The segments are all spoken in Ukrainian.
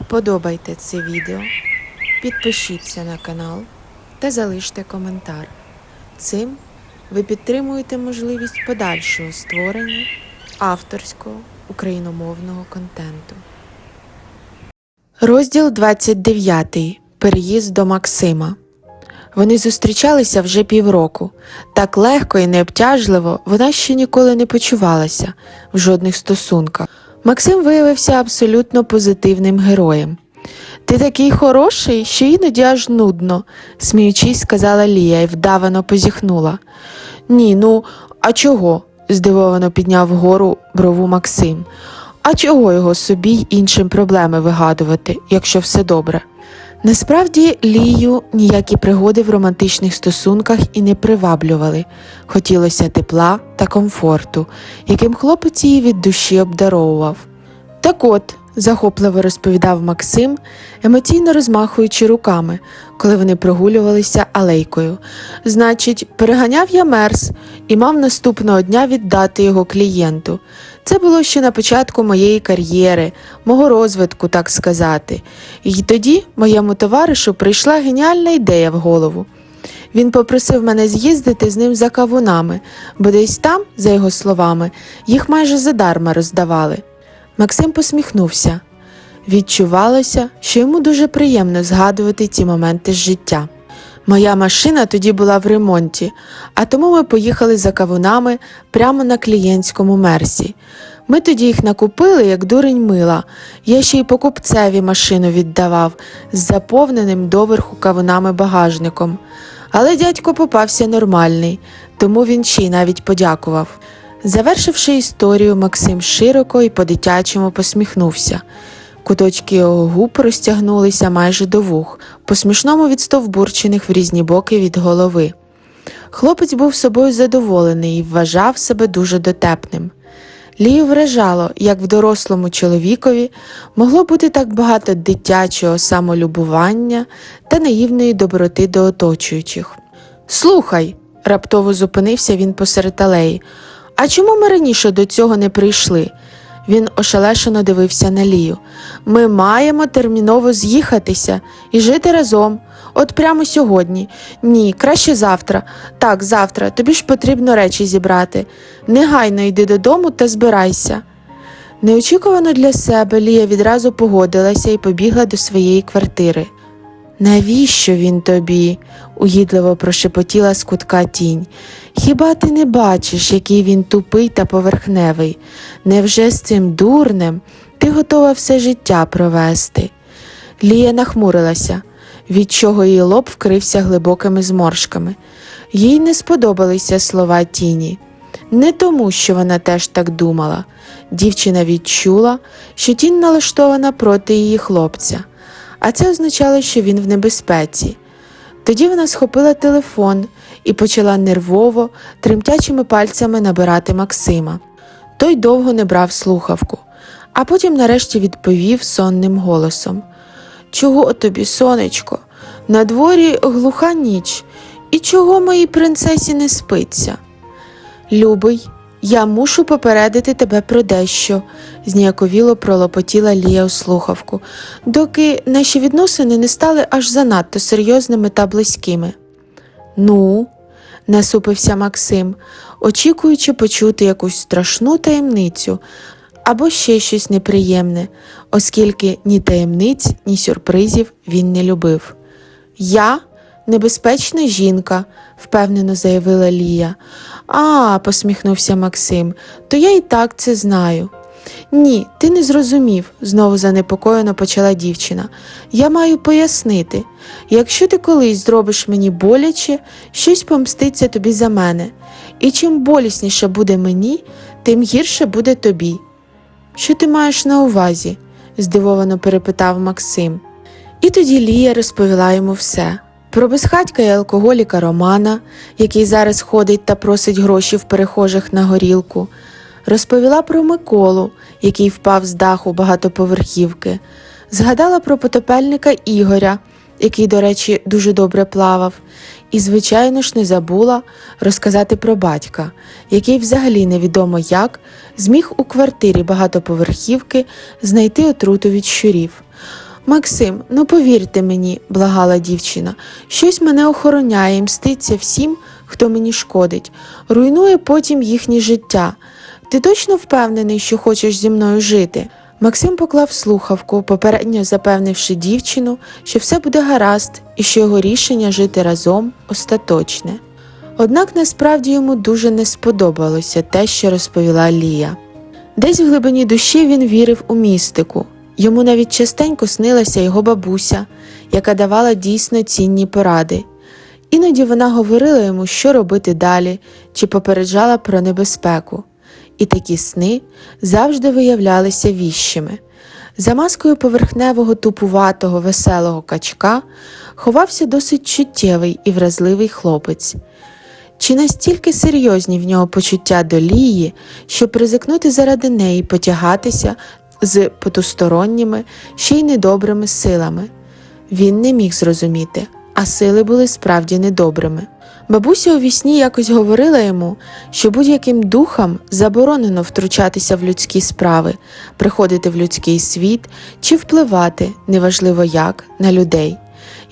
Вподобайте це відео, підпишіться на канал та залиште коментар. Цим ви підтримуєте можливість подальшого створення авторського україномовного контенту. Розділ 29. Переїзд до Максима. Вони зустрічалися вже півроку. Так легко і необтяжливо вона ще ніколи не почувалася в жодних стосунках. Максим виявився абсолютно позитивним героєм. Ти такий хороший, що іноді аж нудно, сміючись, сказала Лія і вдавано позіхнула. Ні, ну, а чого? здивовано підняв вгору брову Максим. А чого його собі й іншим проблеми вигадувати, якщо все добре? Насправді Лію ніякі пригоди в романтичних стосунках і не приваблювали. Хотілося тепла та комфорту, яким хлопець її від душі обдаровував. Так от, захопливо розповідав Максим, емоційно розмахуючи руками, коли вони прогулювалися алейкою. Значить, переганяв я мерз і мав наступного дня віддати його клієнту. Це було ще на початку моєї кар'єри, мого розвитку, так сказати. І тоді моєму товаришу прийшла геніальна ідея в голову. Він попросив мене з'їздити з ним за кавунами, бо десь там, за його словами, їх майже задарма роздавали. Максим посміхнувся. Відчувалося, що йому дуже приємно згадувати ці моменти з життя. Моя машина тоді була в ремонті, а тому ми поїхали за кавунами прямо на клієнтському мерсі. Ми тоді їх накупили, як дурень мила. Я ще й покупцеві машину віддавав з заповненим доверху кавунами багажником. Але дядько попався нормальний, тому він ще й навіть подякував. Завершивши історію, Максим широко і по-дитячому посміхнувся. Куточки його губ розтягнулися майже до вух, по смішному відстовбурчених в різні боки від голови. Хлопець був собою задоволений і вважав себе дуже дотепним. Лію вражало, як в дорослому чоловікові могло бути так багато дитячого самолюбування та наївної доброти до оточуючих. Слухай, раптово зупинився він посеред алеї. А чому ми раніше до цього не прийшли? Він ошелешено дивився на Лію. Ми маємо терміново з'їхатися і жити разом. От прямо сьогодні. Ні, краще завтра. Так, завтра. Тобі ж потрібно речі зібрати. Негайно йди додому та збирайся. Неочікувано для себе Лія відразу погодилася і побігла до своєї квартири. Навіщо він тобі? угідливо прошепотіла з кутка тінь. Хіба ти не бачиш, який він тупий та поверхневий? Невже з цим дурнем ти готова все життя провести? Лія нахмурилася, від чого її лоб вкрився глибокими зморшками. Їй не сподобалися слова тіні. Не тому, що вона теж так думала. Дівчина відчула, що тінь налаштована проти її хлопця, а це означало, що він в небезпеці. Тоді вона схопила телефон і почала нервово, тремтячими пальцями набирати Максима. Той довго не брав слухавку, а потім нарешті відповів сонним голосом: Чого тобі, сонечко? На дворі глуха ніч, і чого моїй принцесі не спиться? Любий, я мушу попередити тебе про дещо, зніяковіло пролопотіла Лія у слухавку, доки наші відносини не стали аж занадто серйозними та близькими. Ну, насупився Максим, очікуючи почути якусь страшну таємницю або ще щось неприємне, оскільки ні таємниць, ні сюрпризів він не любив. Я небезпечна жінка, впевнено заявила Лія. А, посміхнувся Максим, то я і так це знаю. Ні, ти не зрозумів, знову занепокоєно почала дівчина. Я маю пояснити якщо ти колись зробиш мені боляче, щось помститься тобі за мене, і чим болісніше буде мені, тим гірше буде тобі. Що ти маєш на увазі? здивовано перепитав Максим. І тоді Лія розповіла йому все. Про безхатька і алкоголіка Романа, який зараз ходить та просить гроші в перехожих на горілку, розповіла про Миколу, який впав з даху багатоповерхівки, згадала про потопельника Ігоря, який, до речі, дуже добре плавав, і, звичайно ж, не забула розказати про батька, який взагалі невідомо як зміг у квартирі багатоповерхівки знайти отруту від щурів. Максим, ну повірте мені, благала дівчина, щось мене охороняє і мститься всім, хто мені шкодить, руйнує потім їхнє життя. Ти точно впевнений, що хочеш зі мною жити? Максим поклав слухавку, попередньо запевнивши дівчину, що все буде гаразд і що його рішення жити разом остаточне. Однак насправді йому дуже не сподобалося те, що розповіла Лія. Десь в глибині душі він вірив у містику. Йому навіть частенько снилася його бабуся, яка давала дійсно цінні поради. Іноді вона говорила йому, що робити далі, чи попереджала про небезпеку. І такі сни завжди виявлялися віщими. За маскою поверхневого тупуватого веселого качка ховався досить чуттєвий і вразливий хлопець. Чи настільки серйозні в нього почуття до Лії, щоб ризикнути заради неї потягатися з потусторонніми, ще й недобрими силами? Він не міг зрозуміти, а сили були справді недобрими. Бабуся у вісні якось говорила йому, що будь-яким духам заборонено втручатися в людські справи, приходити в людський світ чи впливати, неважливо як, на людей.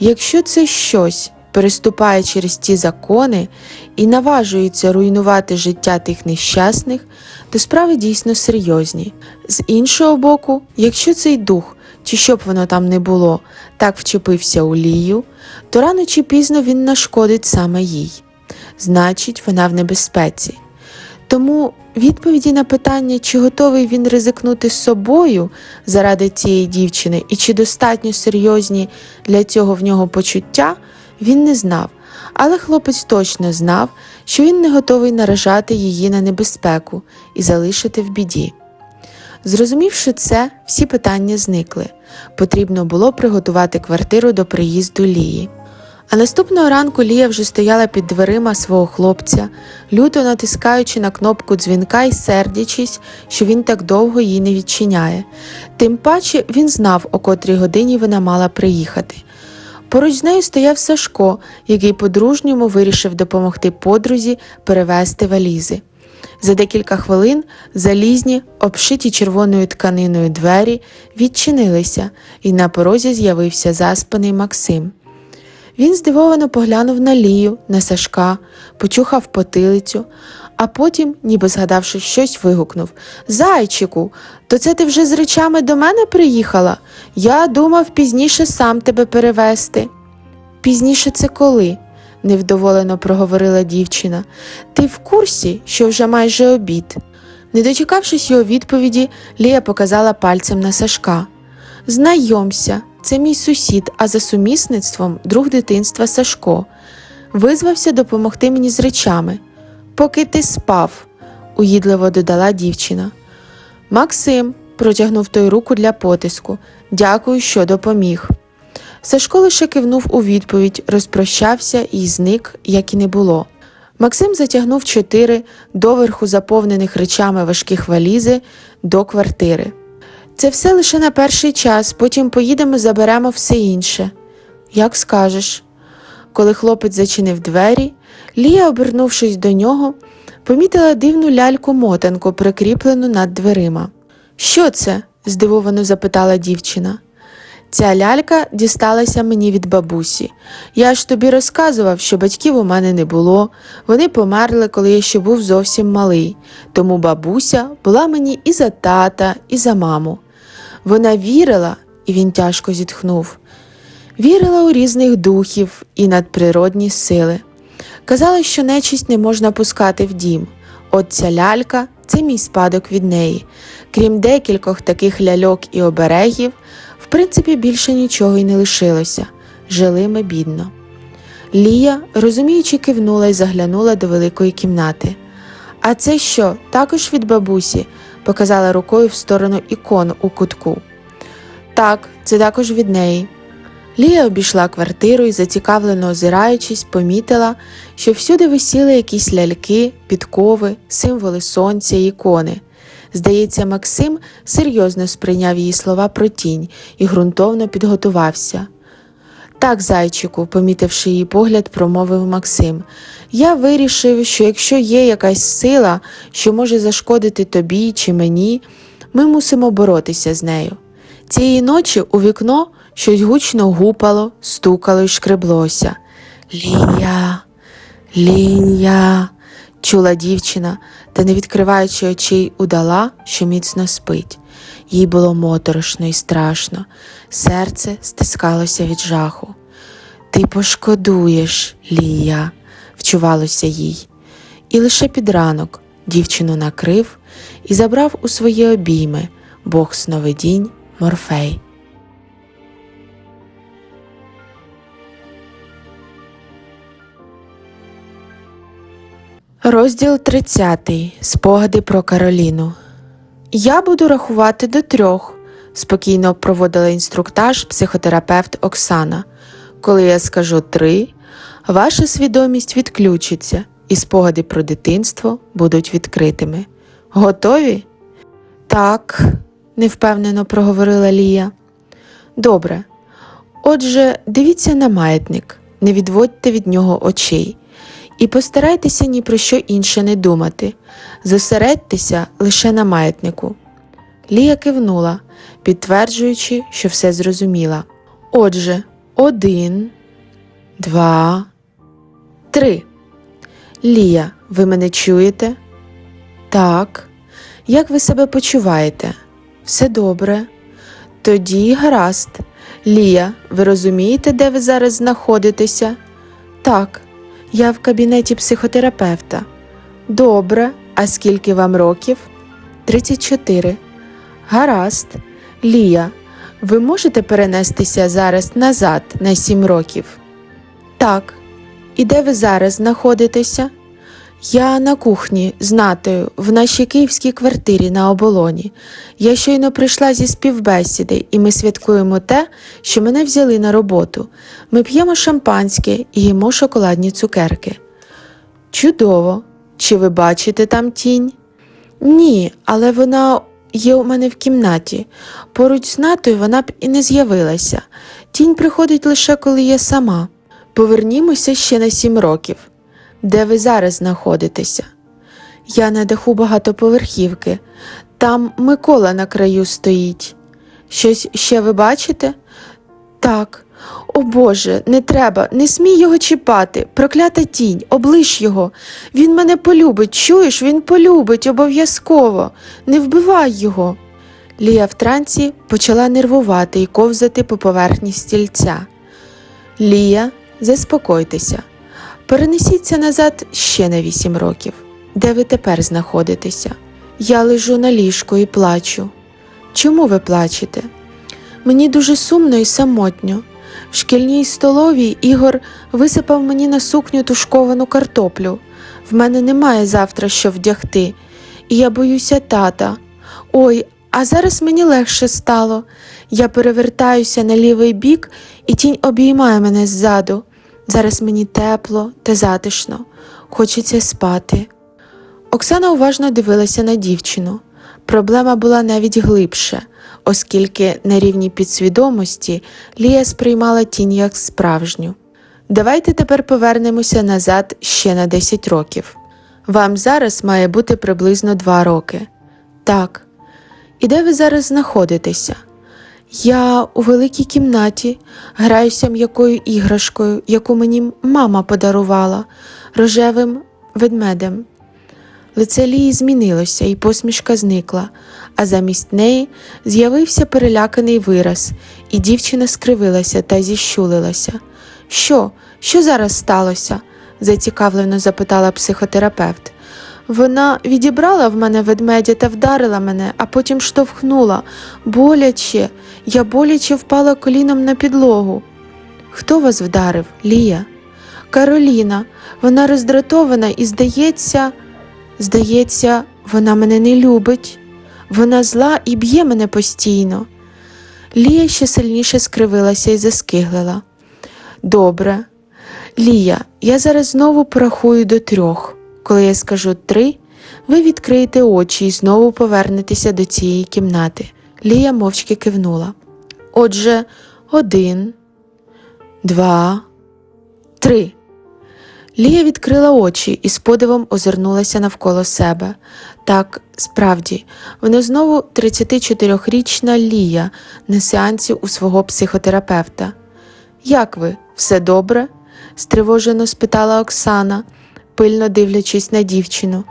Якщо це щось переступає через ті закони і наважується руйнувати життя тих нещасних, то справи дійсно серйозні. З іншого боку, якщо цей дух, чи що б воно там не було, так вчепився у лію, то рано чи пізно він нашкодить саме їй. Значить, вона в небезпеці. Тому відповіді на питання, чи готовий він ризикнути з собою заради цієї дівчини, і чи достатньо серйозні для цього в нього почуття, він не знав. Але хлопець точно знав, що він не готовий наражати її на небезпеку і залишити в біді. Зрозумівши це, всі питання зникли. Потрібно було приготувати квартиру до приїзду Лії. А наступного ранку Лія вже стояла під дверима свого хлопця, люто натискаючи на кнопку дзвінка і сердячись, що він так довго її не відчиняє. Тим паче він знав, о котрій годині вона мала приїхати. Поруч з нею стояв Сашко, який по-дружньому вирішив допомогти подрузі перевезти валізи. За декілька хвилин залізні, обшиті червоною тканиною двері відчинилися, і на порозі з'явився заспаний Максим. Він здивовано поглянув на Лію, на Сашка, почухав потилицю, а потім, ніби згадавши щось, вигукнув Зайчику, то це ти вже з речами до мене приїхала? Я думав пізніше сам тебе перевезти. Пізніше це коли? невдоволено проговорила дівчина. Ти в курсі, що вже майже обід. Не дочекавшись його відповіді, Лія показала пальцем на Сашка. Знайомся, це мій сусід, а за сумісництвом друг дитинства Сашко. Визвався допомогти мені з речами. Поки ти спав, уїдливо додала дівчина. Максим протягнув той руку для потиску. Дякую, що допоміг. Сашко лише кивнув у відповідь, розпрощався і зник, як і не було. Максим затягнув чотири доверху заповнених речами важких валізи до квартири. Це все лише на перший час, потім поїдемо, заберемо все інше. Як скажеш. Коли хлопець зачинив двері, Лія, обернувшись до нього, помітила дивну ляльку мотанку, прикріплену над дверима. Що це? Здивовано запитала дівчина. Ця лялька дісталася мені від бабусі. Я ж тобі розказував, що батьків у мене не було. Вони померли, коли я ще був зовсім малий. Тому бабуся була мені і за тата, і за маму. Вона вірила, і він тяжко зітхнув. Вірила у різних духів і надприродні сили. Казала, що нечисть не можна пускати в дім. От ця лялька це мій спадок від неї. Крім декількох таких ляльок і оберегів, в принципі, більше нічого й не лишилося. Жили ми бідно. Лія, розуміючи, кивнула і заглянула до великої кімнати. А це що, також від бабусі? показала рукою в сторону ікон у кутку. Так, це також від неї. Лія обійшла квартиру і, зацікавлено озираючись, помітила, що всюди висіли якісь ляльки, підкови, символи сонця і ікони. Здається, Максим серйозно сприйняв її слова про тінь і ґрунтовно підготувався. Так, зайчику, помітивши її погляд, промовив Максим. Я вирішив, що якщо є якась сила, що може зашкодити тобі чи мені, ми мусимо боротися з нею. Цієї ночі у вікно Щось гучно гупало, стукало й шкреблося. Лія, Лія, чула дівчина, та, не відкриваючи очей, удала, що міцно спить. Їй було моторошно і страшно, серце стискалося від жаху. Ти пошкодуєш, Лія, вчувалося їй. І лише під ранок дівчину накрив і забрав у свої обійми бог сновидінь Морфей. Розділ 30. Спогади про Кароліну. Я буду рахувати до трьох, спокійно проводила інструктаж психотерапевт Оксана. Коли я скажу три, ваша свідомість відключиться, і спогади про дитинство будуть відкритими. Готові? Так, невпевнено проговорила Лія. Добре. Отже, дивіться на маятник, не відводьте від нього очей. І постарайтеся ні про що інше не думати, зосередьтеся лише на маятнику. Лія кивнула, підтверджуючи, що все зрозуміла. Отже, один, два, три. Лія, ви мене чуєте? Так. Як ви себе почуваєте? Все добре. Тоді гаразд. Лія, ви розумієте, де ви зараз знаходитеся? Так. Я в кабінеті психотерапевта. Добре, а скільки вам років? 34. Гаразд. Лія, ви можете перенестися зараз назад на 7 років? Так. І де ви зараз знаходитеся? Я на кухні з Натою в нашій київській квартирі на оболоні. Я щойно прийшла зі співбесіди, і ми святкуємо те, що мене взяли на роботу. Ми п'ємо шампанське і їмо шоколадні цукерки. Чудово. Чи ви бачите там тінь? Ні, але вона є у мене в кімнаті. Поруч з Натою вона б і не з'явилася. Тінь приходить лише коли я сама. Повернімося ще на сім років. Де ви зараз знаходитеся? Я на даху багатоповерхівки. Там Микола на краю стоїть. Щось ще ви бачите? Так. О Боже, не треба, не смій його чіпати. Проклята тінь, облиш його. Він мене полюбить, чуєш, він полюбить обов'язково. Не вбивай його. Лія в трансі почала нервувати і ковзати по поверхні стільця. Лія, заспокойтеся. Перенесіться назад ще на вісім років. Де ви тепер знаходитеся? Я лежу на ліжку і плачу. Чому ви плачете? Мені дуже сумно і самотньо. В шкільній столовій Ігор висипав мені на сукню тушковану картоплю. В мене немає завтра що вдягти, і я боюся тата. Ой, а зараз мені легше стало. Я перевертаюся на лівий бік, і тінь обіймає мене ззаду. Зараз мені тепло та затишно, хочеться спати. Оксана уважно дивилася на дівчину. Проблема була навіть глибше, оскільки на рівні підсвідомості Лія сприймала тінь як справжню. Давайте тепер повернемося назад ще на 10 років. Вам зараз має бути приблизно 2 роки. Так. І де ви зараз знаходитеся? Я у великій кімнаті граюся м'якою іграшкою, яку мені мама подарувала рожевим ведмедем. Лице Лії змінилося, і посмішка зникла, а замість неї з'явився переляканий вираз, і дівчина скривилася та зіщулилася. Що, що зараз сталося? зацікавлено запитала психотерапевт. Вона відібрала в мене ведмедя та вдарила мене, а потім штовхнула. Боляче, я боляче впала коліном на підлогу. Хто вас вдарив, Лія? Кароліна, вона роздратована і, здається, здається, вона мене не любить. Вона зла і б'є мене постійно. Лія ще сильніше скривилася і заскиглила. Добре, Лія, я зараз знову порахую до трьох. Коли я скажу три, ви відкриєте очі і знову повернетеся до цієї кімнати. Лія мовчки кивнула. Отже, один, два, три. Лія відкрила очі і з подивом озирнулася навколо себе. Так, справді, вона знову 34-річна Лія на сеансі у свого психотерапевта. Як ви? Все добре? стривожено спитала Оксана, пильно дивлячись на дівчину.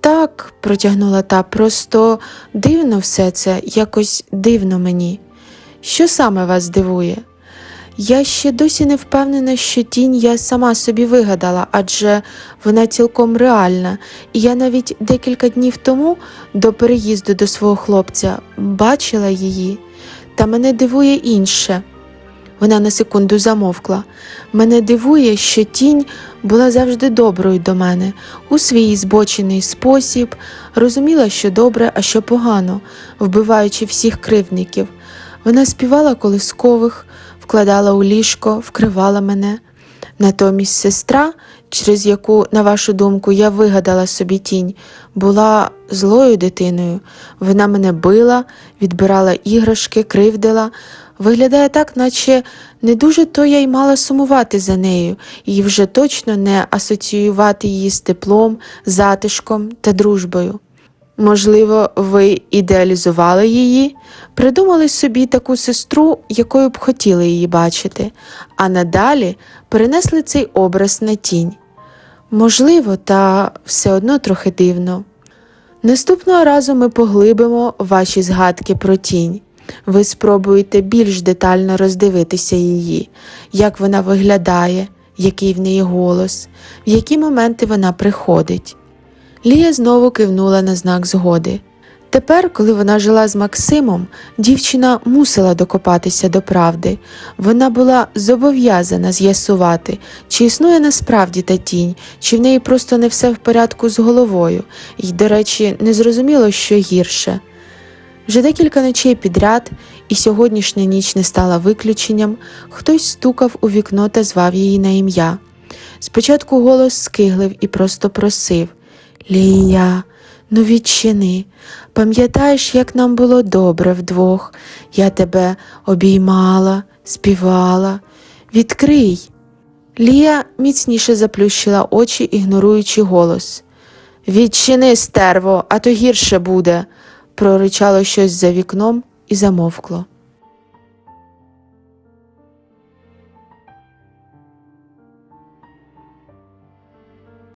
Так, протягнула та, просто дивно все це, якось дивно мені. Що саме вас дивує? Я ще досі не впевнена, що тінь я сама собі вигадала, адже вона цілком реальна, і я навіть декілька днів тому, до переїзду до свого хлопця, бачила її. Та мене дивує інше. Вона на секунду замовкла. Мене дивує, що тінь була завжди доброю до мене у свій збочений спосіб, розуміла, що добре, а що погано, вбиваючи всіх кривдників. Вона співала колискових, вкладала у ліжко, вкривала мене. Натомість сестра, через яку, на вашу думку, я вигадала собі тінь, була злою дитиною. Вона мене била, відбирала іграшки, кривдила. Виглядає так, наче не дуже то я й мала сумувати за нею, і вже точно не асоціювати її з теплом, затишком та дружбою. Можливо, ви ідеалізували її, придумали собі таку сестру, якою б хотіли її бачити, а надалі перенесли цей образ на тінь. Можливо, та все одно трохи дивно. Наступного разу ми поглибимо ваші згадки про тінь. Ви спробуєте більш детально роздивитися її, як вона виглядає, який в неї голос, в які моменти вона приходить. Лія знову кивнула на знак згоди. Тепер, коли вона жила з Максимом, дівчина мусила докопатися до правди. Вона була зобов'язана з'ясувати, чи існує насправді та тінь, чи в неї просто не все в порядку з головою, і, до речі, не зрозуміло, що гірше. Вже декілька ночей підряд, і сьогоднішня ніч не стала виключенням, хтось стукав у вікно та звав її на ім'я. Спочатку голос скиглив і просто просив Лія, ну відчини. Пам'ятаєш, як нам було добре вдвох? Я тебе обіймала, співала. Відкрий. Лія міцніше заплющила очі, ігноруючи голос. Відчини, стерво, а то гірше буде, проричало щось за вікном і замовкло.